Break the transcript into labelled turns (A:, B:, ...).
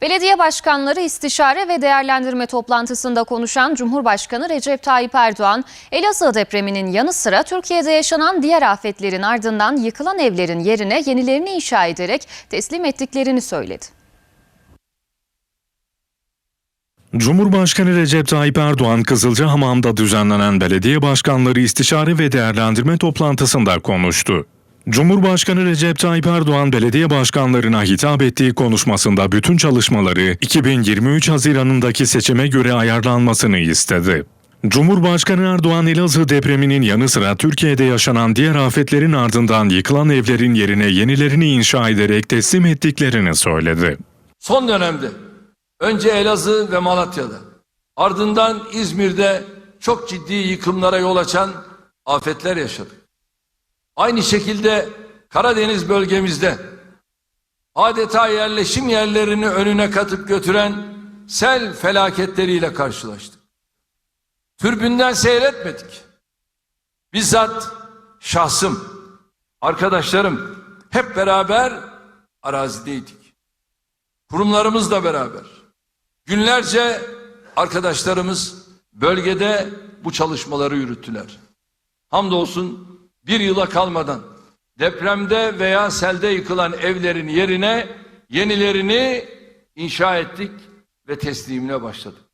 A: Belediye başkanları istişare ve değerlendirme toplantısında konuşan Cumhurbaşkanı Recep Tayyip Erdoğan, Elazığ depreminin yanı sıra Türkiye'de yaşanan diğer afetlerin ardından yıkılan evlerin yerine yenilerini inşa ederek teslim ettiklerini söyledi.
B: Cumhurbaşkanı Recep Tayyip Erdoğan Kızılcahamam'da düzenlenen belediye başkanları istişare ve değerlendirme toplantısında konuştu. Cumhurbaşkanı Recep Tayyip Erdoğan belediye başkanlarına hitap ettiği konuşmasında bütün çalışmaları 2023 Haziran'ındaki seçime göre ayarlanmasını istedi. Cumhurbaşkanı Erdoğan Elazığ depreminin yanı sıra Türkiye'de yaşanan diğer afetlerin ardından yıkılan evlerin yerine yenilerini inşa ederek teslim ettiklerini söyledi.
C: Son dönemde önce Elazığ ve Malatya'da ardından İzmir'de çok ciddi yıkımlara yol açan afetler yaşadık. Aynı şekilde Karadeniz bölgemizde adeta yerleşim yerlerini önüne katıp götüren sel felaketleriyle karşılaştık. Türbünden seyretmedik. Bizzat şahsım, arkadaşlarım hep beraber arazideydik kurumlarımızla beraber günlerce arkadaşlarımız bölgede bu çalışmaları yürüttüler. Hamdolsun bir yıla kalmadan depremde veya selde yıkılan evlerin yerine yenilerini inşa ettik ve teslimine başladık.